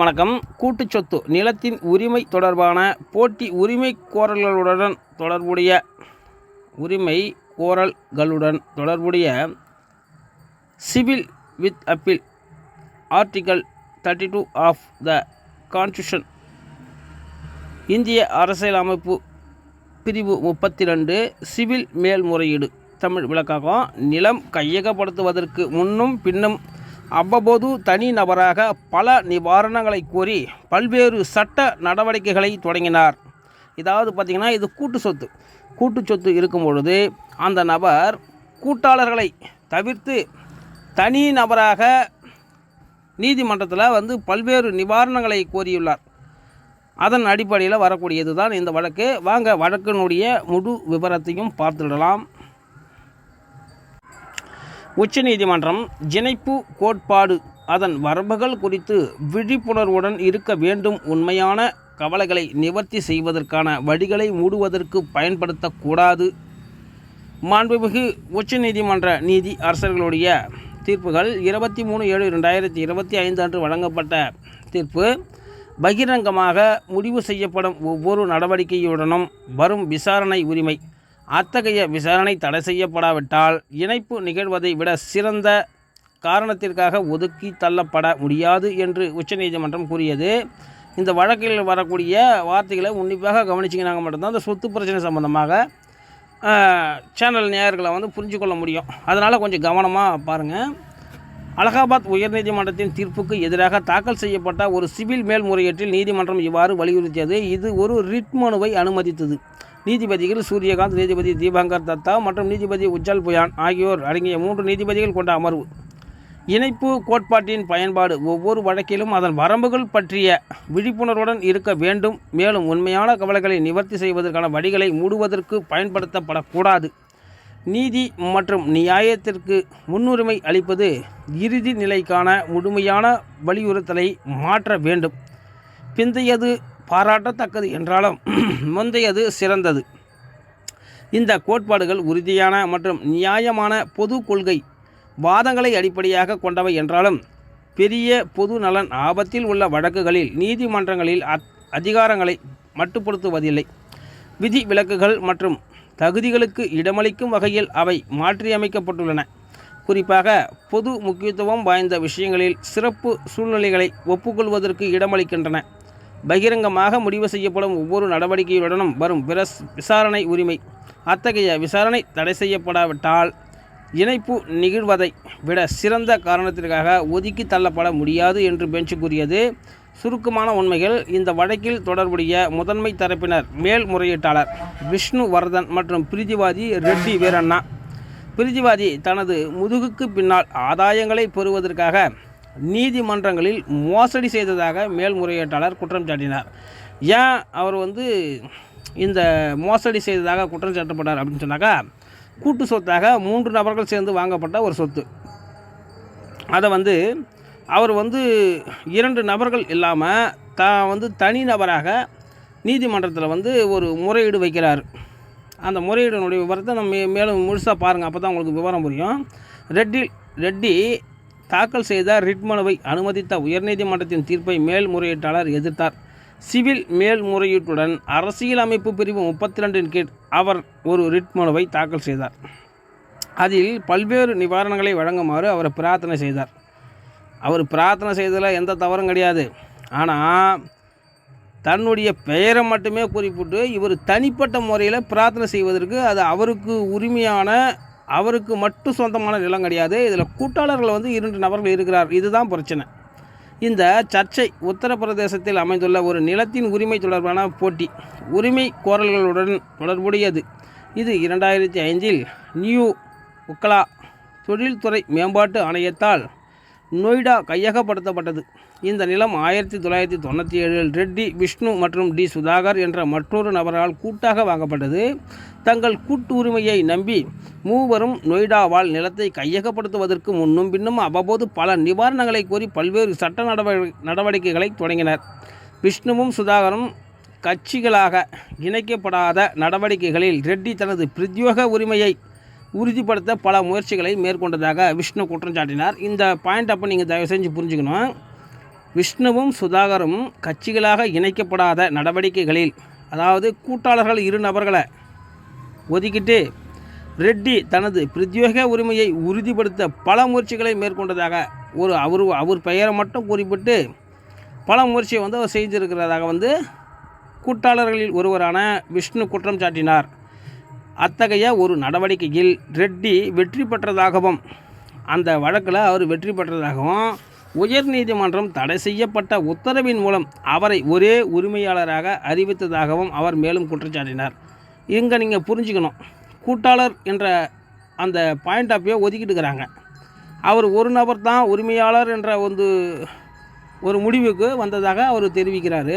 வணக்கம். கூட்டு சொத்து நிலத்தின் உரிமை தொடர்பான போட்டி உரிமை கோரல்களுடன் தொடர்புடைய உரிமை கோரல்களுடன் தொடர்புடைய civil with appeal article thirty two of the constitution இந்திய அரசியலமைப்பு பிரிவு முப்பத்தி ரெண்டு சிவில் மேல்முறையீடு. தமிழ் விளக்காகும் நிலம் கையகப்படுத்துவதற்கு முன்னும் பின்னும் அவ்வப்போது தனி நபராக பல நிவாரணங்களை கோரி பல்வேறு சட்ட நடவடிக்கைகளை தொடங்கினார். இதாவது பார்த்திங்கன்னா இது கூட்டு சொத்து. கூட்டு சொத்து இருக்கும் பொழுது அந்த நபர் கூட்டாளர்களை தவிர்த்து தனி நபராக நீதிமன்றத்தில் வந்து பல்வேறு நிவாரணங்களை கோரியுள்ளார். அதன் அடிப்படையில் வரக்கூடியது தான் இந்த வழக்கு. வாங்க வழக்கினுடைய முழு விவரத்தையும் பார்த்துடலாம். உச்சநீதிமன்றம் ஜினைப்பு கோட்பாடு அதன் வரம்புகள் குறித்து விழிப்புணர்வுடன் இருக்க வேண்டும் உண்மையான கவலைகளை நிவர்த்தி செய்வதற்கான வழிகளை மூடுவதற்கு பயன்படுத்தக்கூடாது. மாண்புமிகு உச்சநீதிமன்ற நீதி அரசர்களுடைய தீர்ப்புகள் இருபத்தி மூணு ஏழு ரெண்டாயிரத்தி இருபத்தி ஐந்து அன்று வழங்கப்பட்ட தீர்ப்பு. பகிரங்கமாக முடிவு செய்யப்படும் ஒவ்வொரு நடவடிக்கையுடனும் வரும் விசாரணை உரிமை. அத்தகைய விசாரணை தடை செய்யப்படாவிட்டால் இணைப்பு நிகழ்வதை விட சிறந்த காரணத்திற்காக ஒதுக்கி தள்ளப்பட முடியாது என்று உச்சநீதிமன்றம் கூறியது. இந்த வழக்கில் வரக்கூடிய வார்த்தைகளை உன்னிப்பாக கவனிச்சிங்கனாங்க மட்டும்தான் அந்த சொத்து பிரச்சனை சம்பந்தமாக சேனல் நேயர்களை வந்து புரிஞ்சு கொள்ள முடியும். அதனால் கொஞ்சம் கவனமாக பாருங்கள் அலகாபாத் உயர்நீதிமன்றத்தின் தீர்ப்புக்கு எதிராக தாக்கல் செய்யப்பட்ட ஒரு சிவில் மேல்முறையீட்டில் நீதிமன்றம் இவ்வாறு வலியுறுத்தியது. இது ஒரு ரிட் மனுவை அனுமதித்தது. நீதிபதிகள் சூரியகாந்த் நீதிபதி தீபங்கர் தத்தா மற்றும் நீதிபதி உஜ்ஜல் புயான் ஆகியோர் அடங்கிய மூன்று நீதிபதிகள் கொண்ட அமர்வு. இணைப்பு கோட்பாட்டின் பயன்பாடு ஒவ்வொரு வழக்கிலும் அதன் வரம்புகள் பற்றிய விழிப்புணர்வுடன் இருக்க வேண்டும். மேலும் உண்மையான கவலைகளை நிவர்த்தி செய்வதற்கான வழிகளை மூடுவதற்கு பயன்படுத்தப்படக்கூடாது. நீதி மற்றும் நியாயத்திற்கு முன்னுரிமை அளிப்பது இறுதி நிலைக்கான முழுமையான வலியுறுத்தலை மாற்ற வேண்டும். பிந்தையது பாராட்டத்தக்கது என்றாலும் முந்தையது சிறந்தது. இந்த கோட்பாடுகள் உறுதியான மற்றும் நியாயமான பொது கொள்கை வாதங்களை அடிப்படையாக கொண்டவை என்றாலும் பெரிய பொது நலன் ஆபத்தில் உள்ள வழக்குகளில் நீதிமன்றங்களில் அத் அதிகாரங்களை மட்டுப்படுத்துவதில்லை. விதி விலக்குகள் மற்றும் தகுதிகளுக்கு இடமளிக்கும் வகையில் அவை மாற்றியமைக்கப்பட்டுள்ளன. குறிப்பாக பொது முக்கியத்துவம் வாய்ந்த விஷயங்களில் சிறப்பு சூழ்நிலைகளை ஒப்புக்கொள்வதற்கு இடமளிக்கின்றன. பகிரங்கமாக முடிவு செய்யப்படும் ஒவ்வொரு நடவடிக்கையுடனும் வரும் பிரஸ் விசாரணை உரிமை. அத்தகைய விசாரணை தடை செய்யப்படாவிட்டால் இணைப்பு நிகழ்வதை விட சிறந்த காரணத்திற்காக ஒதுக்கி தள்ளப்பட முடியாது என்று பெஞ்ச் கூறியது சுருக்கமான உண்மைகள். இந்த வழக்கில் தொடர்புடைய முதன்மை தரப்பினர் மேல்முறையீட்டாளர் விஷ்ணு வர்தன் மற்றும் பிரிதிவாதி ரெட்டி வீரண்ணா. பிரிதிவாதி தனது முதுகுக்கு பின்னால் ஆதாயங்களை பெறுவதற்காக நீதிமன்றங்களில் மோசடி செய்ததாக மேல்முறையீட்டாளர் குற்றம் சாட்டினார். ஏன் அவர் வந்து இந்த மோசடி செய்ததாக குற்றம் சாட்டப்பட்டார் அப்படின்னு சொன்னாக்கா கூட்டு சொத்தாக மூன்று நபர்கள் சேர்ந்து வாங்கப்பட்ட ஒரு சொத்து. அதை வந்து அவர் வந்து இரண்டு நபர்கள் இல்லாமல் தான் வந்து தனி நபராக நீதிமன்றத்தில் வந்து ஒரு முறையீடு வைக்கிறார். அந்த முறையீடுனுடைய விவரத்தை நம்ம மேலும் முழுசாக பாருங்கள் அப்போ தான் உங்களுக்கு விவரம் புரியும். ரெட்டி ரெட்டி தாக்கல் செய்த ரிட் மனுவை அனுமதித்த உயர்நீதிமன்றத்தின் தீர்ப்பை மேல்முறையீட்டாளர் எதிர்த்தார். சிவில் மேல்முறையீட்டுடன் அரசியலமைப்பு பிரிவு முப்பத்தி ரெண்டின் கீழ் அவர் ஒரு ரிட் மனுவை தாக்கல் செய்தார். அதில் பல்வேறு நிவாரணங்களை வழங்குமாறு அவர் பிரார்த்தனை செய்தார். அவர் பிரார்த்தனை செய்ததில் எந்த தவறும் கிடையாது. ஆனால் தன்னுடைய பெயரை மட்டுமே குறிப்பிட்டு இவர் தனிப்பட்ட முறையில் பிரார்த்தனை செய்வதற்கு அது அவருக்கு உரிமையான அவருக்கு மட்டும் சொந்தமான நிலம் கிடையாது. இதில் கூட்டாளர்கள் வந்து இரண்டு நபர்கள் இருக்கிறார். இதுதான் பிரச்சனை. இந்த சர்ச்சை உத்தரப்பிரதேசத்தில் அமைந்துள்ள ஒரு நிலத்தின் உரிமை தொடர்பான போட்டி உரிமை கோரல்களுடன் தொடர்புடையது. இது இரண்டாயிரத்தி ஐந்தில் நியூ உக்லா தொழில்துறை மேம்பாட்டு ஆணையத்தால் நொய்டா கையகப்படுத்தப்பட்டது. இந்த நிலம் ஆயிரத்தி தொள்ளாயிரத்தி தொண்ணூற்றி ஏழில் ரெட்டி விஷ்ணு மற்றும் டி சுதாகர் என்ற மற்றொரு நபரால் கூட்டாக வாங்கப்பட்டது. தங்கள் கூட்டு உரிமையை நம்பி மூவரும் நொய்டாவால் நிலத்தை கையகப்படுத்துவதற்கு முன்னும் பின்னும் அவ்வப்போது பல நிவாரணங்களை கோரி பல்வேறு சட்ட நடவடி நடவடிக்கைகளை தொடங்கினர். விஷ்ணுவும் சுதாகரும் கட்சிகளாக இணைக்கப்படாத நடவடிக்கைகளில் ரெட்டி தனது பிரத்யோக உரிமையை உறுதிப்படுத்த பல முயற்சிகளை மேற்கொண்டதாக விஷ்ணு குற்றம் சாட்டினார். இந்த பாயிண்ட் அப்போ நீங்கள் தயவு செஞ்சு புரிஞ்சுக்கணும். விஷ்ணுவும் சுதாகரும் கட்சிகளாக இணைக்கப்படாத நடவடிக்கைகளில் அதாவது கூட்டாளர்கள் இரு நபர்களை ஒதுக்கிட்டு ரெட்டி தனது பிரத்யேக உரிமையை உறுதிப்படுத்த பல முயற்சிகளை மேற்கொண்டதாக ஒரு அவர் அவர் பெயரை மட்டும் குறிப்பிட்டு பல முயற்சியை வந்து அவர் செய்திருக்கிறதாக வந்து கூட்டாளர்களில் ஒருவரான விஷ்ணு குற்றம் சாட்டினார். அத்தகைய ஒரு நடவடிக்கையில் ரெட்டி வெற்றி பெற்றதாகவும் அந்த வழக்கில் அவர் வெற்றி பெற்றதாகவும் உயர்நீதிமன்றம் தடை செய்யப்பட்ட உத்தரவின் மூலம் அவரை ஒரே உரிமையாளராக அறிவித்ததாகவும் அவர் மேலும் குற்றச்சாட்டினார். இங்கே நீங்கள் புரிஞ்சுக்கணும். கூட்டாளர் என்ற அந்த பாயிண்ட் ஆஃப் வியூ ஒதுக்கிட்டுக்கிறாங்க அவர் ஒரு நபர் தான் உரிமையாளர் என்ற வந்து ஒரு முடிவுக்கு வந்ததாக அவர் தெரிவிக்கிறார்.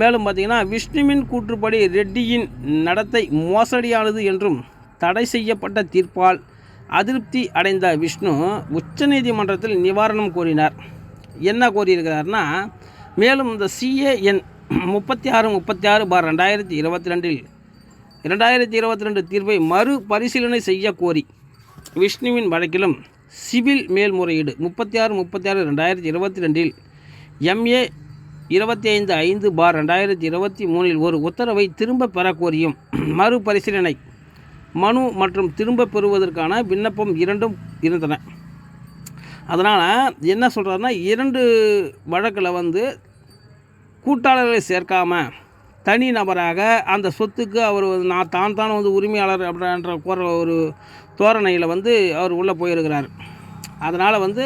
மேலும் பார்த்தீங்கன்னா விஷ்ணுவின் கூற்றுப்படி ரெட்டியின் நடத்தை மோசடியானது என்றும் தடை செய்யப்பட்ட தீர்ப்பால் அதிருப்தி அடைந்த விஷ்ணு உச்சநீதிமன்றத்தில் நிவாரணம் கோரினார். என்ன கோரியிருக்கிறார்னா மேலும் இந்த சிஏஎன் முப்பத்தி ஆறு முப்பத்தி ஆறு பார் ரெண்டாயிரத்தி இருபத்தி ரெண்டில் இரண்டாயிரத்தி இருபத்தி ரெண்டு தீர்ப்பை மறு பரிசீலனை செய்ய கோரி விஷ்ணுவின் வழக்கிலும் சிவில் மேல்முறையீடு முப்பத்தி ஆறு முப்பத்தி ஆறு ரெண்டாயிரத்தி இருபத்தி ரெண்டில் எம்ஏ இருபத்தி ஐந்து ஐந்து பார் ரெண்டாயிரத்தி இருபத்தி மூணில் ஒரு உத்தரவை திரும்பப் பெற கோரியும் மறுபரிசீலனை. மனு மற்றும் திரும்பப் பெறுவதற்கான விண்ணப்பம் இரண்டும் இருந்தன. அதனால் என்ன சொல்கிறாருன்னா இரண்டு வழக்கில் வந்து கூட்டாளர்களை சேர்க்காமல் தனி நபராக அந்த சொத்துக்கு அவர் நான் தான் தான் வந்து உரிமையாளர் அப்படின்ற கோர ஒரு தோரணையில் வந்து அவர் உள்ளே போயிருக்கிறார். அதனால் வந்து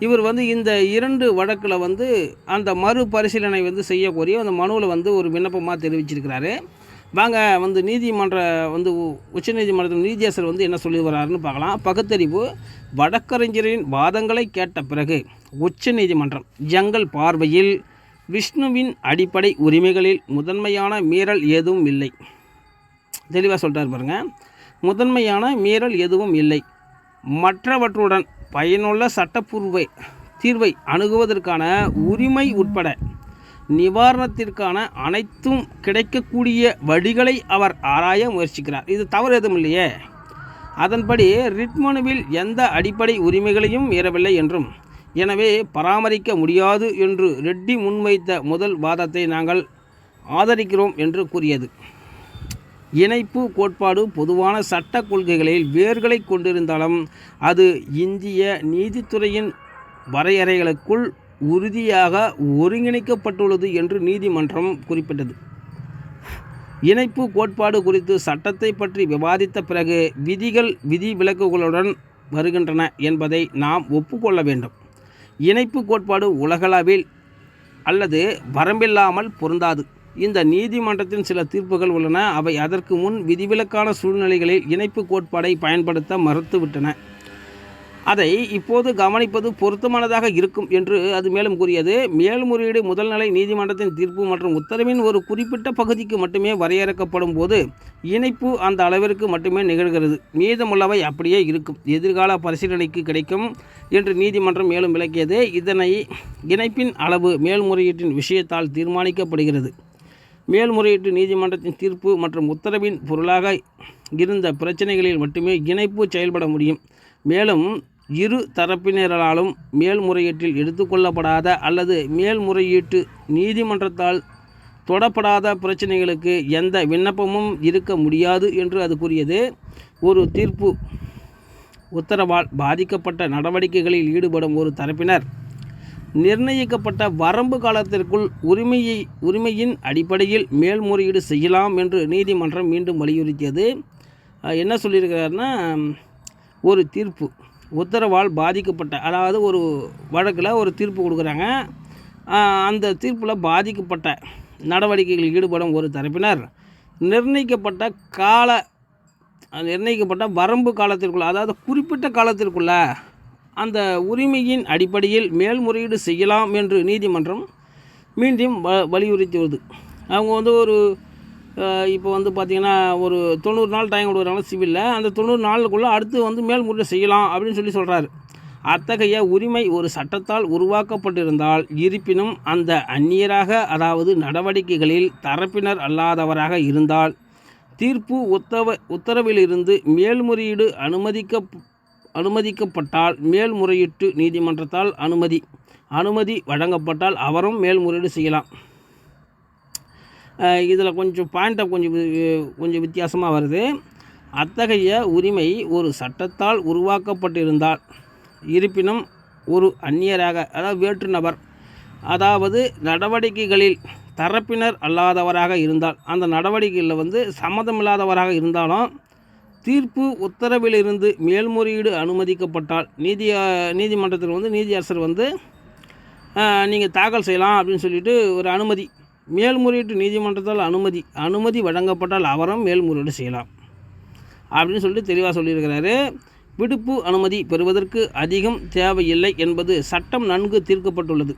இவர் வந்து இந்த இரண்டு வழக்கில் வந்து அந்த மறுபரிசீலனை வந்து செய்யக்கூடிய அந்த மனுவில் வந்து ஒரு விண்ணப்பமாக தெரிவிச்சிருக்கிறாரு. வாங்க வந்து நீதிமன்ற வந்து உ- உச்சநீதிமன்றத்தின் நீதியரசர் வந்து என்ன சொல்லி வர்றாருன்னு பார்க்கலாம். பகுத்தறிவு வழக்கறிஞரின் வாதங்களை கேட்ட பிறகு உச்சநீதிமன்றம் ஜங்கல் பார்வையில் விஷ்ணுவின் அடிப்படை உரிமைகளில் முதன்மையான மீறல் எதுவும் இல்லை. தெளிவாக சொல்கிறார் பாருங்கள் முதன்மையான மீறல் எதுவும் இல்லை. மற்றவற்றுடன் பயனுள்ள சட்டப்பூர்வ தீர்வை அணுகுவதற்கான உரிமை உட்பட நிவாரணத்திற்கான அனைத்தும் கிடைக்கக்கூடிய வழிகளை அவர் ஆராய முயற்சிக்கிறார். இது தவறு எதுவும் இல்லையே. அதன்படி ரிட் மனுவில் எந்த அடிப்படை உரிமைகளையும் மீறவில்லை என்றும் எனவே பராமரிக்க முடியாது என்று ரெட்டி முன்வைத்த முதல் வாதத்தை நாங்கள் ஆதரிக்கிறோம் என்று கூறியது. இணைப்பு கோட்பாடு பொதுவான சட்ட கொள்கைகளில் வேர்களை கொண்டிருந்தாலும் அது இந்திய நீதித்துறையின் வரையறைகளுக்குள் உறுதியாக ஒருங்கிணைக்கப்பட்டுள்ளது என்று நீதிமன்றம் குறிப்பிட்டது. இணைப்பு கோட்பாடு குறித்து சட்டத்தை பற்றி விவாதித்த பிறகு விதிகள் விதிவிலக்குகளுடன் வருகின்றன என்பதை நாம் ஒப்புக்கொள்ள வேண்டும். இணைப்பு கோட்பாடு உலகளவில் அல்லது வரம்பில்லாமல் பொருந்தாது. இந்த நீதிமன்றத்தின் சில தீர்ப்புகள் உள்ளன. அவை அதற்கு முன் விதிவிலக்கான சூழ்நிலைகளில் இணைப்பு கோட்பாடை பயன்படுத்த மறுத்துவிட்டன. அதை இப்போது கவனிப்பது பொருத்தமானதாக இருக்கும் என்று அது மேலும் கூறியது. மேல்முறையீடு முதல்நிலை நீதிமன்றத்தின் தீர்ப்பு மற்றும் உத்தரவின் ஒரு குறிப்பிட்ட பகுதிக்கு மட்டுமே வரையறுக்கப்படும் போது இணைப்பு அந்த அளவிற்கு மட்டுமே நிகழ்கிறது. மீதமுள்ளவை அப்படியே இருக்கும். எதிர்கால பரிசீலனைக்கு கிடைக்கும் என்று நீதிமன்றம் மேலும் விளக்கியது. இதனை இணைப்பின் அளவு மேல்முறையீட்டின் விஷயத்தால் தீர்மானிக்கப்படுகிறது. மேல்முறையீட்டு நீதிமன்றத்தின் தீர்ப்பு மற்றும் உத்தரவின் பொருளாக இருந்த பிரச்சனைகளில் மட்டுமே இணைப்பு செயல்பட முடியும். மேலும் இரு தரப்பினராலும் மேல்முறையீட்டில் எடுத்துக்கொள்ளப்படாத அல்லது மேல்முறையீட்டு நீதிமன்றத்தால் தொடப்படாத பிரச்சனைகளுக்கு எந்த விண்ணப்பமும் இருக்க முடியாது என்று அது கூறியது. ஒரு தீர்ப்பு உத்தரவால் பாதிக்கப்பட்ட நடவடிக்கைகளில் ஈடுபடும் ஒரு தரப்பினர் நிர்ணயிக்கப்பட்ட வரம்பு காலத்திற்குள் உரிமையை உரிமையின் அடிப்படையில் மேல்முறையீடு செய்யலாம் என்று நீதிமன்றம் மீண்டும் வலியுறுத்தியது. என்ன சொல்லியிருக்கிறாருன்னா ஒரு தீர்ப்பு உத்தரவால் பாதிக்கப்பட்ட அதாவது ஒரு வழக்கில் ஒரு தீர்ப்பு கொடுக்குறாங்க. அந்த தீர்ப்பில் பாதிக்கப்பட்ட நடவடிக்கைகளில் ஈடுபடும் ஒரு தரப்பினர் நிர்ணயிக்கப்பட்ட கால நிர்ணயிக்கப்பட்ட வரம்பு காலத்திற்குள்ள அதாவது குறிப்பிட்ட காலத்திற்குள்ள அந்த உரிமையின் அடிப்படையில் மேல்முறையீடு செய்யலாம் என்று நீதிமன்றம் மீண்டும் வ வலியுறுத்தியுள்ளது அவங்க வந்து ஒரு இப்போ வந்து பார்த்திங்கன்னா ஒரு தொண்ணூறு நாள் டைம் கொடுக்குறாங்க சிவிலில். அந்த தொண்ணூறு நாளுக்குள்ளே அடுத்து வந்து மேல்முறையீடு செய்யலாம் அப்படின்னு சொல்லி சொல்கிறாரு அத்தகைய உரிமை ஒரு சட்டத்தால் உருவாக்கப்பட்டிருந்தால் இருப்பினும் அந்த அந்நியராக அதாவது நடவடிக்கைகளில் தரப்பினர் அல்லாதவராக இருந்தால் தீர்ப்பு உத்தவ உத்தரவிலிருந்து மேல்முறையீடு அனுமதிக்க அனுமதிக்கப்பட்டால் மேல்முறையீட்டு நீதிமன்றத்தால் அனுமதி. அனுமதி வழங்கப்பட்டால் அவரும் மேல்முறையீடு செய்யலாம். இதில் கொஞ்சம் பாயிண்ட்டை கொஞ்சம் கொஞ்சம் வித்தியாசமாக வருது. அத்தகைய உரிமை ஒரு சட்டத்தால் உருவாக்கப்பட்டிருந்தால் இருப்பினும் ஒரு அந்நியராக அதாவது வேற்று நபர் அதாவது நடவடிக்கைகளில் தரப்பினர் அல்லாதவராக இருந்தால் அந்த நடவடிக்கைகளில் வந்து சம்மதமில்லாதவராக இருந்தாலும் தீர்ப்பு உத்தரவிலிருந்து மேல்முறையீடு அனுமதிக்கப்பட்டால் நீதி நீதிமன்றத்தில் வந்து நீதியரசர் வந்து நீங்கள் தாக்கல் செய்யலாம் அப்படின்னு சொல்லிட்டு ஒரு அனுமதி மேல்முறையீட்டு நீதிமன்றத்தால் அனுமதி அனுமதி வழங்கப்பட்டால் அவரும் மேல்முறையீடு செய்யலாம் அப்படின்னு சொல்லிட்டு தெளிவாக சொல்லியிருக்கிறாரு. விடுப்பு அனுமதி பெறுவதற்கு அதிகம் தேவையில்லை என்பது சட்டம் நன்கு தீர்க்கப்பட்டுள்ளது.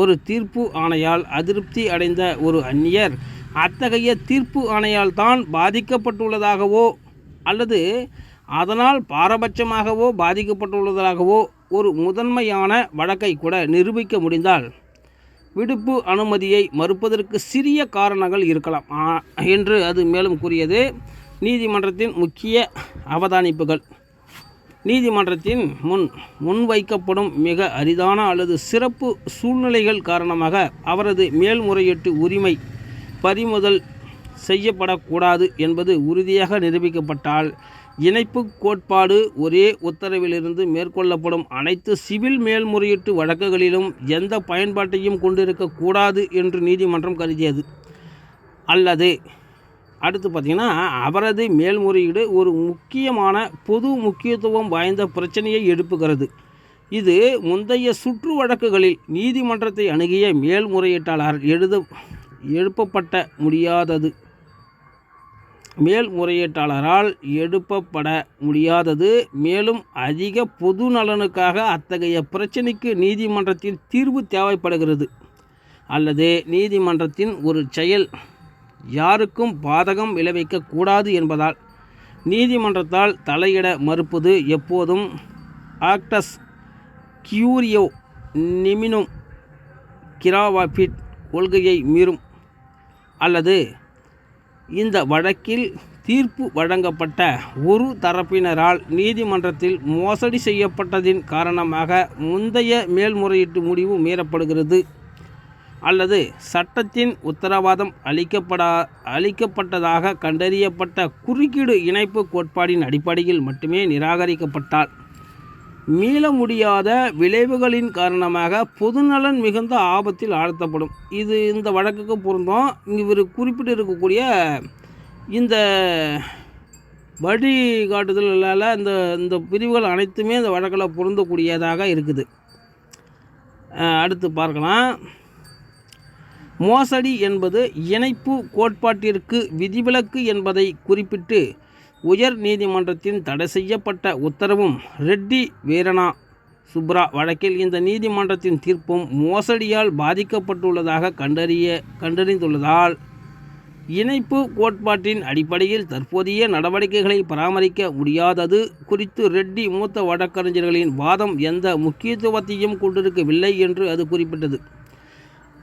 ஒரு தீர்ப்பு ஆணையால் அதிருப்தி அடைந்த ஒரு அந்நியர் அத்தகைய தீர்ப்பு ஆணையால் தான் பாதிக்கப்பட்டுள்ளதாகவோ அல்லது அதனால் பாரபட்சமாகவோ பாதிக்கப்பட்டுள்ளதாகவோ ஒரு முதன்மையான வழக்கை கூட நிரூபிக்க முடிந்தால் விடுப்பு அனுமதியை மறுப்பதற்கு சிறிய காரணங்கள் இருக்கலாம். என்று அது மேலும் கூறியது நீதிமன்றத்தின் முக்கிய அவதானிப்புகள். நீதிமன்றத்தின் முன் முன்வைக்கப்படும் மிக அரிதான அல்லது சிறப்பு சூழ்நிலைகள் காரணமாக அவரது மேல்முறையீட்டு உரிமை பறிமுதல் செய்யப்படக்கூடாது என்பது உறுதியாக நிரூபிக்கப்பட்டால் இணைப்பு கோட்பாடு ஒரே உத்தரவிலிருந்து மேற்கொள்ளப்படும் அனைத்து சிவில் மேல்முறையீட்டு வழக்குகளிலும் எந்த பயன்பாட்டையும் கொண்டிருக்கக்கூடாது என்று நீதிமன்றம் கருதியது. அல்லது அடுத்து பார்த்திங்கன்னா அவரது மேல்முறையீடு ஒரு முக்கியமான பொது முக்கியத்துவம் வாய்ந்த பிரச்சனையை எழுப்புகிறது இது முந்தைய சுற்று வழக்குகளில் நீதிமன்றத்தை அணுகிய மேல்முறையீட்டாளர் எழுத எழுப்பப்பட்ட முடியாதது. மேல்முறையீட்டாளரால் எழுப்பப்பட முடியாதது. மேலும் அதிக பொது நலனுக்காக அத்தகைய பிரச்சினைக்கு நீதிமன்றத்தின் தீர்வு தேவைப்படுகிறது. அல்லது நீதிமன்றத்தின் ஒரு செயல் யாருக்கும் பாதகம் விளைவிக்க கூடாது என்பதால் நீதிமன்றத்தால் தலையிட மறுப்பது எப்போதும் ஆக்டஸ் கியூரியோ நிமினும் கிராவாபிட் கொள்கையை மீறும். அல்லது இந்த வழக்கில் தீர்ப்பு வழங்கப்பட்ட ஒரு தரப்பினரால் நீதிமன்றத்தில் மோசடி செய்யப்பட்டதின் காரணமாக முந்தைய மேல்முறையீட்டு முடிவு மீறப்படுகிறது. அல்லது சட்டத்தின் உத்தரவாதம் அளிக்கப்படா அளிக்கப்பட்டதாக கண்டறியப்பட்ட குறுக்கீடு இணைப்பு கோட்பாடின் அடிப்படையில் மட்டுமே நிராகரிக்கப்பட்டால் மீள முடியாத விளைவுகளின் காரணமாக பொதுநலன் மிகுந்த ஆபத்தில் ஆழ்த்தப்படும். இது இந்த வழக்குக்கு பொருந்தும். இவர் குறிப்பிட்டு இருக்கக்கூடிய இந்த வழிகாட்டுதலால் இந்த இந்த பிரிவுகள் அனைத்துமே இந்த வழக்கில் பொருந்தக்கூடியதாக இருக்குது. அடுத்து பார்க்கலாம். மோசடி என்பது இணைப்பு கோட்பாட்டிற்கு விதிவிலக்கு என்பதை குறிப்பிட்டு உயர் நீதிமன்றத்தின் தடை செய்யப்பட்ட உத்தரவும் ரெட்டி வீரணா சுப்ரா வழக்கில் இந்த நீதிமன்றத்தின் தீர்ப்பும் மோசடியால் பாதிக்கப்பட்டுள்ளதாக கண்டறிய கண்டறிந்துள்ளதால் இணைப்பு கோட்பாட்டின் அடிப்படையில் தற்போதைய நடவடிக்கைகளை பராமரிக்க முடியாதது குறித்து ரெட்டி மூத்த வழக்கறிஞர்களின் வாதம் எந்த முக்கியத்துவத்தையும் கொண்டிருக்கவில்லை என்று அது குறிப்பிட்டது.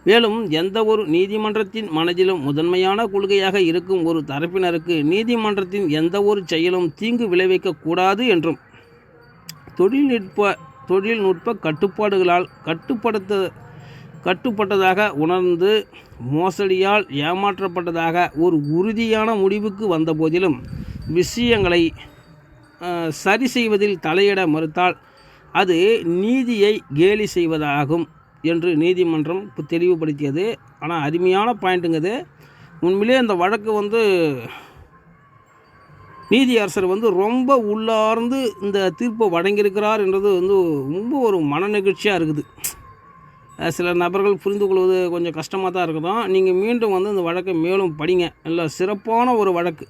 மேலும் எந்த ஒரு நீதிமன்றத்தின் மனதிலும் முதன்மையான கொள்கையாக இருக்கும் ஒரு தரப்பினருக்கு நீதிமன்றத்தின் எந்த ஒரு செயலும் தீங்கு விளைவிக்கக்கூடாது என்றும் தொழில்நுட்ப தொழில்நுட்ப கட்டுப்பாடுகளால் கட்டுப்படுத்த கட்டுப்பட்டதாக உணர்ந்து மோசடியால் ஏமாற்றப்பட்டதாக ஒரு உறுதியான முடிவுக்கு வந்த போதிலும் விஷயங்களை சரி செய்வதில் தலையிட மறுத்தால் அது நீதியை கேலி செய்வதாகும். என்று நீதிமன்றம் தெளிவுபடுத்தியது. ஆனால் அருமையான பாயிண்ட்டுங்கிறது உண்மையிலே அந்த வழக்கு வந்து நீதியரசர் வந்து ரொம்ப உள்ளார்ந்து இந்த தீர்ப்பை வழங்கியிருக்கிறார் என்றது வந்து ரொம்ப ஒரு மன நிகழ்ச்சியாக இருக்குது. சில நபர்கள் புரிந்து கொள்வது கொஞ்சம் கஷ்டமாக தான் இருக்குதான். நீங்கள் மீண்டும் வந்து இந்த வழக்கை மேலும் படிங்க. நல்ல சிறப்பான ஒரு வழக்கு.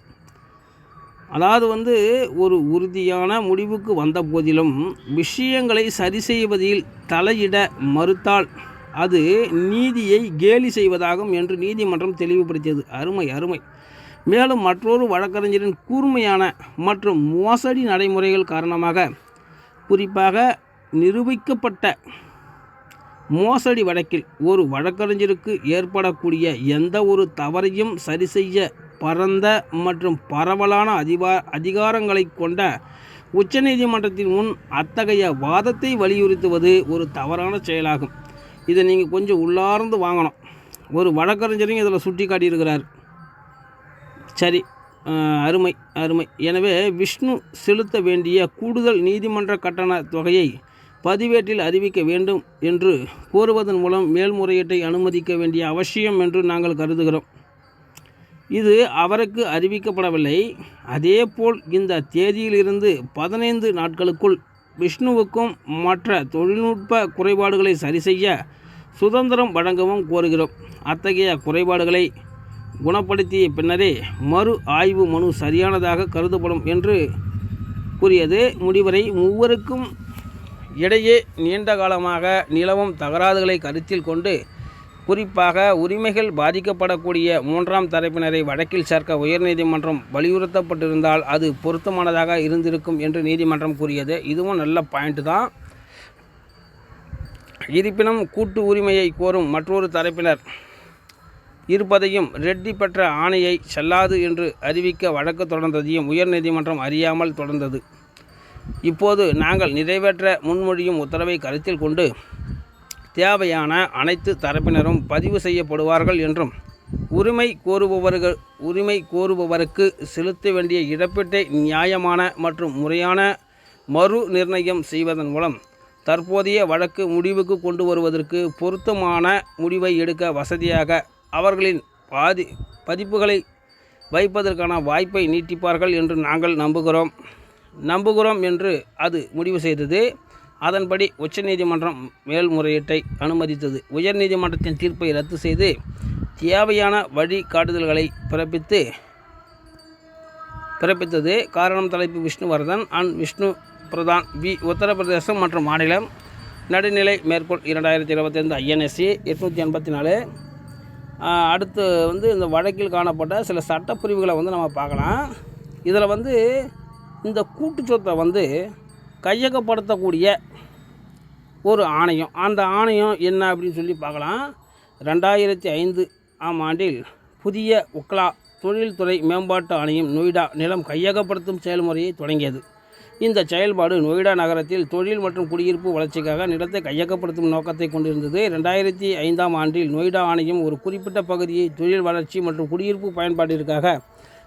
அதாவது வந்து ஒரு உறுதியான முடிவுக்கு வந்த போதிலும் விஷயங்களை சரி செய்வதில் தலையிட மறுத்தால் அது நீதியை கேலி செய்வதாகும் என்று நீதிமன்றம் தெளிவுபடுத்தியது. அருமை அருமை. மேலும் மற்றொரு வழக்கறிஞரின் கூர்மையான மற்றும் மோசடி நடைமுறைகள் காரணமாக குறிப்பாக நிரூபிக்கப்பட்ட மோசடி வழக்கில் ஒரு வழக்கறிஞருக்கு ஏற்படக்கூடிய எந்த ஒரு தவறையும் சரி செய்ய பரந்த மற்றும் பரவலான அதிபா அதிகாரங்களை கொண்ட உச்சநீதிமன்றத்தின் முன் அத்தகைய வாதத்தை வலியுறுத்துவது ஒரு தவறான செயலாகும். இதை நீங்கள் கொஞ்சம் உள்ளார்ந்து வாங்கணும். ஒரு வழக்கறிஞரையும் இதில் சுட்டி காட்டியிருக்கிறார் சரி அருமை அருமை. எனவே விஷ்ணு செலுத்த வேண்டிய கூடுதல் நீதிமன்ற கட்டண தொகையை பதிவேட்டில் அறிவிக்க வேண்டும் என்று கோருவதன் மூலம் மேல்முறையீட்டை அனுமதிக்க வேண்டிய அவசியம் என்று நாங்கள் கருதுகிறோம். இது அவருக்கு அறிவிக்கப்படவில்லை. அதேபோல் இந்த தேதியிலிருந்து பதினைந்து நாட்களுக்குள் விஷ்ணுவுக்கும் மற்ற தொழில்நுட்ப குறைபாடுகளை சரிசெய்ய சுதந்திரம் வழங்கவும் கோருகிறோம். அத்தகைய குறைபாடுகளை குணப்படுத்திய பின்னரே மறு ஆய்வு மனு சரியானதாக கருதப்படும் என்று கூறியது. முடிவரை மூவருக்கும் இடையே நீண்ட காலமாக நிலவும் தகராறுகளை கருத்தில் கொண்டு குறிப்பாக உரிமைகள் பாதிக்கப்படக்கூடிய மூன்றாம் தரப்பினரை வழக்கில் சேர்க்க உயர்நீதிமன்றம் வலியுறுத்தப்பட்டிருந்தால் அது பொருத்தமானதாக இருந்திருக்கும் என்று நீதிமன்றம் கூறியது. இதுவும் நல்ல பாயிண்ட் தான். இருப்பினும் கூட்டு உரிமையை கோரும் மற்றொரு தரப்பினர் இருப்பதையும் ரெட்டி பெற்ற ஆணையை செல்லாது என்று அறிவிக்க வழக்கு தொடர்ந்ததையும் உயர்நீதிமன்றம் அறியாமல் தொடர்ந்தது. இப்போது நாங்கள் நிறைவேற்ற முன்மொழியும் உத்தரவை கருத்தில் கொண்டு தேவையான அனைத்து தரப்பினரும் பதிவு செய்யப்படுவார்கள் என்றும் உரிமை கோருபவர்கள் உரிமை கோருபவருக்கு செலுத்த வேண்டிய இழப்பீட்டை நியாயமான மற்றும் முறையான மறு நிர்ணயம் செய்வதன் மூலம் தற்போதைய வழக்கு முடிவுக்கு கொண்டு வருவதற்கு பொருத்தமான முடிவை எடுக்க வசதியாக அவர்களின் பாதி பதிப்புகளை வைப்பதற்கான வாய்ப்பை நீட்டிப்பார்கள் என்று நாங்கள் நம்புகிறோம். நம்புகிறோம் என்று அது முடிவு செய்தது. அதன்படி உச்சநீதிமன்றம் மேல்முறையீட்டை அனுமதித்தது. உயர்நீதிமன்றத்தின் தீர்ப்பை ரத்து செய்து தேவையான வழிகாட்டுதல்களை பிறப்பித்து பிறப்பித்தது. காரணம் தலைப்பு Vishnuvardhan. And Vishnu Pradhan v. Uttar Pradesh மற்றும் மாநிலம். நடுநிலை மேற்கோள் இரண்டாயிரத்தி இருபத்தைந்து ஐஎன்எஸ்சி எட்நூற்றி எண்பத்தி நாலு. அடுத்து வந்து இந்த வழக்கில் காணப்பட்ட சில சட்டப்பிரிவுகளை வந்து நம்ம பார்க்கலாம். இதில் வந்து இந்த கூட்டுச்சொத்தை வந்து கையகப்படுத்தக்கூடிய ஒரு ஆணையம். அந்த ஆணையம் என்ன அப்படின்னு சொல்லி பார்க்கலாம். ரெண்டாயிரத்தி ஐந்து ஆம் ஆண்டில் புதிய உக்லா தொழில்துறை மேம்பாட்டு ஆணையம் நொய்டா நிலம் கையகப்படுத்தும் செயல்முறையை தொடங்கியது. இந்த செயல்பாடு நொய்டா நகரத்தில் தொழில் மற்றும் குடியிருப்பு வளர்ச்சிக்காக நிலத்தை கையகப்படுத்தும் நோக்கத்தை கொண்டிருந்தது. ரெண்டாயிரத்தி ஐந்தாம் ஆண்டில் நொய்டா ஆணையம் ஒரு குறிப்பிட்ட பகுதியை தொழில் வளர்ச்சி மற்றும் குடியிருப்பு பயன்பாட்டிற்காக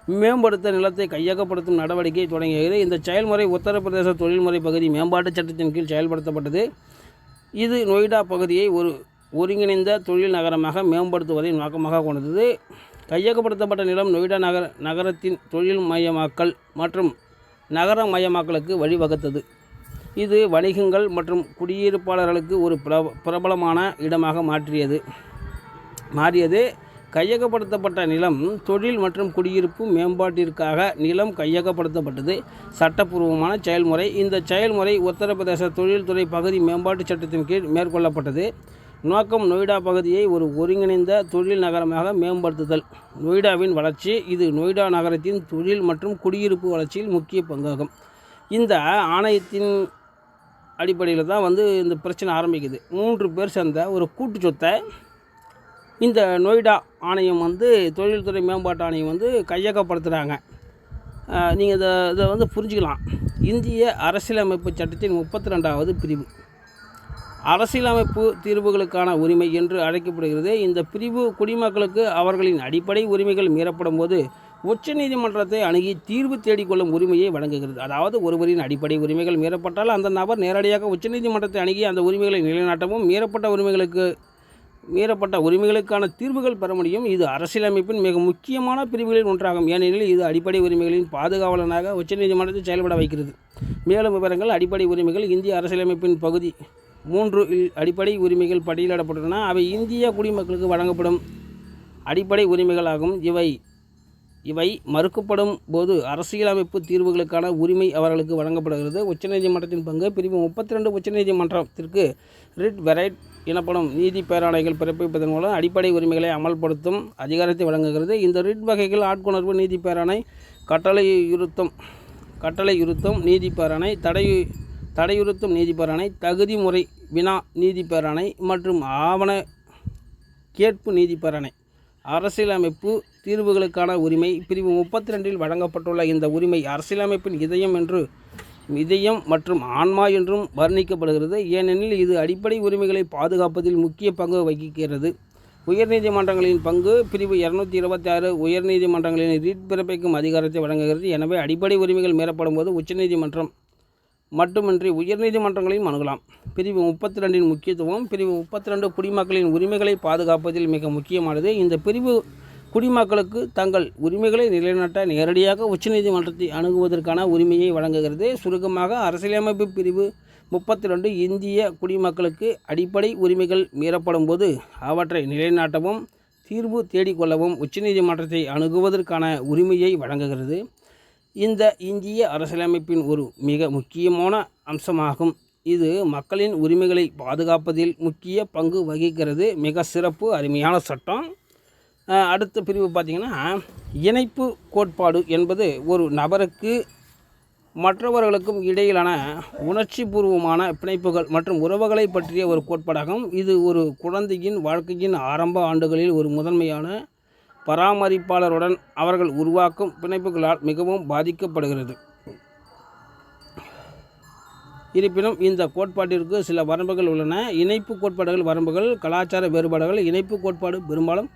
மேம்படுத்த நிலத்தை கையகப்படுத்தும் நடவடிக்கை தொடங்கியது. இந்த செயல்முறை உத்தரப்பிரதேச தொழில்முறை பகுதி மேம்பாட்டுச் சட்டத்தின் கீழ் செயல்படுத்தப்பட்டது. இது நொய்டா பகுதியை ஒரு ஒருங்கிணைந்த தொழில் நகரமாக மேம்படுத்துவதை நோக்கமாக கொண்டது. கையகப்படுத்தப்பட்ட நிலம் நொய்டா நகர நகரத்தின் தொழில் மயமாக்கல் மற்றும் நகரமயமாக்கலுக்கு வழிவகுத்தது. இது வணிகங்கள் மற்றும் குடியிருப்பாளர்களுக்கு ஒரு பிரப பிரபலமான இடமாக மாற்றியது மாறியது. கையகப்படுத்தப்பட்ட நிலம் தொழில் மற்றும் குடியிருப்பு மேம்பாட்டிற்காக நிலம் கையகப்படுத்தப்பட்டது. சட்டப்பூர்வமான செயல்முறை. இந்த செயல்முறை உத்தரப்பிரதேச தொழில்துறை பகுதி மேம்பாட்டுச் சட்டத்தின் கீழ் மேற்கொள்ளப்பட்டது. நோக்கம் நொய்டா பகுதியை ஒரு ஒருங்கிணைந்த தொழில் நகரமாக மேம்படுத்துதல். நொய்டாவின் வளர்ச்சி இது நொய்டா நகரத்தின் தொழில் மற்றும் குடியிருப்பு வளர்ச்சியில் முக்கிய பங்காகும். இந்த ஆணையத்தின் அடிப்படையில் தான் வந்து இந்த பிரச்சனை ஆரம்பிக்குது. மூன்று பேர் சேர்ந்த ஒரு கூட்டு சொத்தை இந்த நொய்டா ஆணையம் வந்து தொழில்துறை மேம்பாட்டு ஆணையம் வந்து கையகப்படுத்துகிறாங்க நீங்கள் இதை இதை வந்து புரிஞ்சுக்கலாம். இந்திய அரசியலமைப்பு சட்டத்தின் முப்பத்தி ரெண்டாவது பிரிவு. அரசியலமைப்பு தீர்வுகளுக்கான உரிமை என்று அழைக்கப்படுகிறது. இந்த பிரிவு குடிமக்களுக்கு அவர்களின் அடிப்படை உரிமைகள் மீறப்படும் போது உச்சநீதிமன்றத்தை அணுகி தீர்வு தேடிக்கொள்ளும் உரிமையை வழங்குகிறது. அதாவது ஒருவரின் அடிப்படை உரிமைகள் மீறப்பட்டால் அந்த நபர் நேரடியாக உச்சநீதிமன்றத்தை அணுகி அந்த உரிமைகளை நிலைநாட்டவும் மீறப்பட்ட உரிமைகளுக்கு மீறப்பட்ட உரிமைகளுக்கான தீர்வுகள் பெற முடியும். இது அரசியலமைப்பின் மிக முக்கியமான பிரிவுகளில் ஒன்றாகும். ஏனெனில் இது அடிப்படை உரிமைகளின் பாதுகாவலனாக உச்சநீதிமன்றத்தை செயல்பட வைக்கிறது. மேலும் விவரங்கள் அடிப்படை உரிமைகள் இந்திய அரசியலமைப்பின் பகுதி மூன்று இல் அடிப்படை உரிமைகள் பட்டியலிடப்பட்டுள்ளன. அவை இந்திய குடிமக்களுக்கு வழங்கப்படும் அடிப்படை உரிமைகளாகும். இவை இவை மறுக்கப்படும் போது அரசியலமைப்பு தீர்வுகளுக்கான உரிமை அவர்களுக்கு வழங்கப்படுகிறது. உச்சநீதிமன்றத்தின் பங்கு பிரிவு முப்பத்தி ரெண்டு உச்சநீதிமன்றத்திற்கு ரிட் வெரைட் எனப்படும் நீதி பேராணைகள் பிறப்பிப்பதன் மூலம் அடிப்படை உரிமைகளை அமல்படுத்தும் அதிகாரத்தை வழங்குகிறது. இந்த ரிட் வகைகள் ஆட்கொணர்வு நீதி பேராணை கட்டளையுறுத்தும் கட்டளையுறுத்தும் நீதி பேராணை தடை தடையுறுத்தும் நீதி பேராணை தகுதி முறை வினா நீதி பேராணை மற்றும் ஆவண கேட்பு நீதி பேராணை. அரசியலமைப்பு தீர்வுகளுக்கான உரிமை பிரிவு முப்பத்தி ரெண்டில் வழங்கப்பட்டுள்ள இந்த உரிமை அரசியலமைப்பின் இதயம் என்று இதயம் மற்றும் ஆன்மா என்றும் வர்ணிக்கப்படுகிறது. ஏனெனில் இது அடிப்படை உரிமைகளை பாதுகாப்பதில் முக்கிய பங்கு வகிக்கிறது. உயர்நீதிமன்றங்களின் பங்கு பிரிவு இரநூத்தி இருபத்தி ஆறு உயர்நீதிமன்றங்களின் ரீட் பிறப்பிக்கும் அதிகாரத்தை வழங்குகிறது. எனவே அடிப்படை உரிமைகள் மீறப்படும் போது உச்சநீதிமன்றம் மட்டுமின்றி உயர்நீதிமன்றங்களையும் அணுகலாம். பிரிவு முப்பத்தி ரெண்டின் முக்கியத்துவம் பிரிவு முப்பத்தி ரெண்டு குடிமக்களின் உரிமைகளை பாதுகாப்பதில் மிக முக்கியமானது. இந்த பிரிவு குடிமக்களுக்கு தங்கள் உரிமைகளை நிலைநாட்ட நேரடியாக உச்சநீதிமன்றத்தை அணுகுவதற்கான உரிமையை வழங்குகிறது. சுருக்கமாக அரசியலமைப்பு பிரிவு முப்பத்தி ரெண்டு இந்திய குடிமக்களுக்கு அடிப்படை உரிமைகள் மீறப்படும் போது அவற்றை நிலைநாட்டவும் தீர்வு தேடிக்கொள்ளவும் உச்சநீதிமன்றத்தை அணுகுவதற்கான உரிமையை வழங்குகிறது. இந்த இந்திய அரசியலமைப்பின் ஒரு மிக முக்கியமான அம்சமாகும். இது மக்களின் உரிமைகளை பாதுகாப்பதில் முக்கிய பங்கு வகிக்கிறது. மிக சிறப்பு அருமையான சட்டம். அடுத்த பிரிவு பார்த்திங்கன்னா இணைப்பு கோட்பாடு என்பது ஒரு நபருக்கு மற்றவர்களுக்கும் இடையிலான உணர்ச்சிபூர்வமான பிணைப்புகள் மற்றும் உறவுகளை பற்றிய ஒரு கோட்பாடாகும். இது ஒரு குழந்தையின் வாழ்க்கையின் ஆரம்ப ஆண்டுகளில் ஒரு முதன்மையான பராமரிப்பாளருடன் அவர்கள் உருவாக்கும் பிணைப்புகளால் மிகவும் பாதிக்கப்படுகிறது. இருப்பினும் இந்த கோட்பாட்டிற்கு சில வரம்புகள் உள்ளன. இணைப்பு கோட்பாடுகள் வரம்புகள் கலாச்சார வேறுபாடுகள் இணைப்பு கோட்பாடு பெரும்பாலும்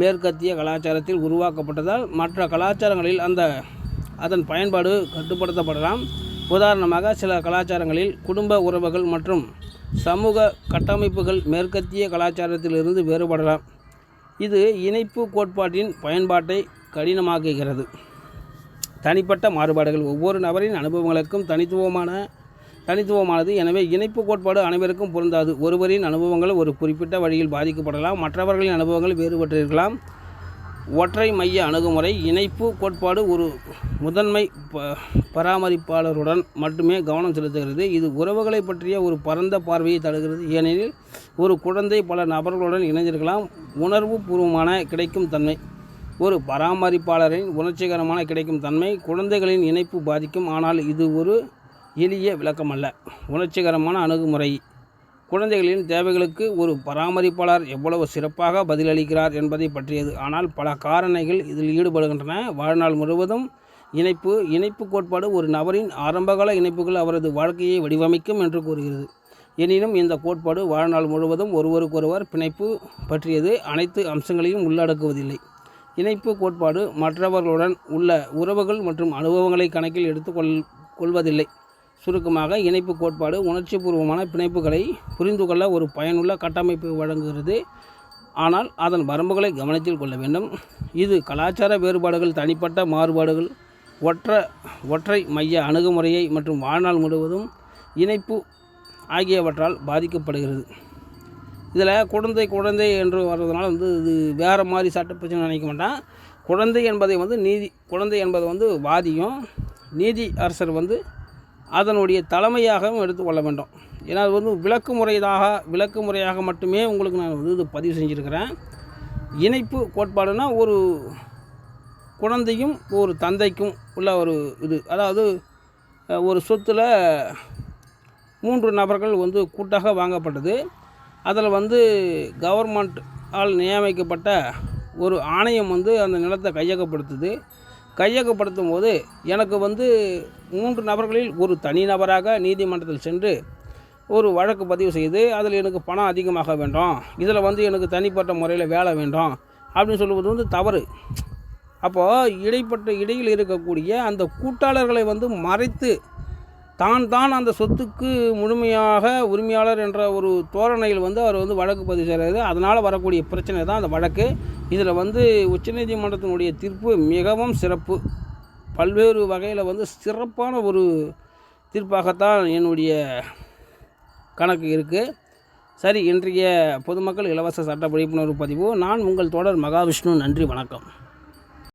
மேற்கத்திய கலாச்சாரத்தில் உருவாக்கப்பட்டதால் மற்ற கலாச்சாரங்களில் அந்த அதன் பயன்பாடு கட்டுப்படுத்தப்படலாம். உதாரணமாக சில கலாச்சாரங்களில் குடும்ப உறவுகள் மற்றும் சமூக கட்டமைப்புகள் மேற்கத்திய கலாச்சாரத்திலிருந்து வேறுபடலாம். இது இணைப்பு கோட்பாட்டின் பயன்பாட்டை கடினமாக்குகிறது. தனிப்பட்ட மாறுபாடுகள் ஒவ்வொரு நபரின் அனுபவங்களுக்கும் தனித்துவமான தனித்துவமானது. எனவே இணைப்பு கோட்பாடு அனைவருக்கும் பொருந்தாது. ஒருவரின் அனுபவங்கள் ஒரு குறிப்பிட்ட வழியில் பாதிக்கப்படலாம். மற்றவர்களின் அனுபவங்கள் வேறுபட்டிருக்கலாம். ஒற்றை மைய அணுகுமுறை இணைப்பு கோட்பாடு ஒரு முதன்மை ப பராமரிப்பாளருடன் மட்டுமே கவனம் செலுத்துகிறது. இது உறவுகளை பற்றிய ஒரு பரந்த பார்வையை தருகிறது. ஏனெனில் ஒரு குழந்தை பல நபர்களுடன் இணைந்திருக்கலாம். உணர்வு பூர்வமான கிடைக்கும் தன்மை. ஒரு பராமரிப்பாளரின் உணர்ச்சிகரமான கிடைக்கும் தன்மை. குழந்தைகளின் இணைப்பு பாதிக்கும். ஆனால் இது ஒரு எளிய விளக்கமல்ல. உணர்ச்சிகரமான அணுகுமுறை. குழந்தைகளின் தேவைகளுக்கு ஒரு பராமரிப்பாளர் எவ்வளவு சிறப்பாக பதிலளிக்கிறார் என்பதை பற்றியது. ஆனால் பல காரணிகள் இதில் ஈடுபடுகின்றன. வாழ்நாள் முழுவதும் இணைப்பு இணைப்பு கோட்பாடு ஒரு நபரின் ஆரம்பகால இணைப்புகள் அவரது வாழ்க்கையை வடிவமைக்கும் என்று கூறுகிறது. எனினும் இந்த கோட்பாடு வாழ்நாள் முழுவதும் ஒருவருக்கொருவர் பிணைப்பு பற்றியது அனைத்து அம்சங்களையும் உள்ளடக்குவதில்லை. இணைப்பு கோட்பாடு மற்றவர்களுடன் உள்ள உறவுகள் மற்றும் அனுபவங்களை கணக்கில் எடுத்துக்கொள் கொள்வதில்லை. சுருக்கமாக இணைப்பு கோட்பாடு உணர்ச்சிபூர்வமான பிணைப்புகளை புரிந்து கொள்ள ஒரு பயனுள்ள கட்டமைப்பு வழங்குகிறது. ஆனால் அதன் வரம்புகளை கவனத்தில் கொள்ள வேண்டும். இது கலாச்சார வேறுபாடுகள் தனிப்பட்ட மாறுபாடுகள் ஒற்ற ஒற்றை மைய அணுகுமுறையை மற்றும் வாழ்நாள் முழுவதும் இணைப்பு ஆகியவற்றால் பாதிக்கப்படுகிறது. இதில் குழந்தை குழந்தை என்று வர்றதுனால வந்து இது வேறு மாதிரி சட்ட பிரச்சனை நினைக்க மாட்டான் குழந்தை என்பதை வந்து நீதி குழந்தை என்பதை வந்து வாதியும் நீதி அரசர் வந்து அதனுடைய தலைமையாகவும் எடுத்துக்கொள்ள வேண்டும். ஏன்னா அது வந்து விளக்கு முறையாக விளக்கு முறையாக மட்டுமே உங்களுக்கு நான் வந்து இது பதிவு செஞ்சுருக்கிறேன். இணைப்பு கோட்பாடுனா ஒரு குழந்தையும் ஒரு தந்தைக்கும் உள்ள ஒரு இது. அதாவது ஒரு சொத்தில் மூன்று நபர்கள் வந்து கூட்டாக வாங்கப்பட்டது. அதில் வந்து கவர்மெண்ட் ஆல் நியமிக்கப்பட்ட ஒரு ஆணையம் வந்து அந்த நிலத்தை கையகப்படுத்துது. கையகப்படுத்தும் போது எனக்கு வந்து மூன்று நபர்களில் ஒரு தனி நபராக நீதிமன்றத்தில் சென்று ஒரு வழக்கு பதிவு செய்து அதில் எனக்கு பணம் அதிகமாக வேண்டும். இதில் வந்து எனக்கு தனிப்பட்ட முறையில் வேலை வேண்டும் அப்படின்னு சொல்லுவது வந்து தவறு. அப்போது இடைப்பட்ட இடையில் இருக்கக்கூடிய அந்த கூட்டாளர்களை வந்து மறைத்து தான் தான் அந்த சொத்துக்கு முழுமையாக உரிமையாளர் என்ற ஒரு தோரணையில் வந்து அவர் வந்து வழக்கு பதிவு செய்கிறது அதனால் வரக்கூடிய பிரச்சனை தான் அந்த வழக்கு. இதில் வந்து உச்சநீதிமன்றத்தினுடைய தீர்ப்பு மிகவும் சிறப்பு. பல்வேறு வகையில் வந்து சிறப்பான ஒரு தீர்ப்பாகத்தான் என்னுடைய கணக்கு இருக்குது சரி இன்றைய பொதுமக்கள் இலவச சட்ட விழிப்புணர்வு பதிவு. நான் உங்கள் தொடர் மகாவிஷ்ணு. நன்றி வணக்கம்.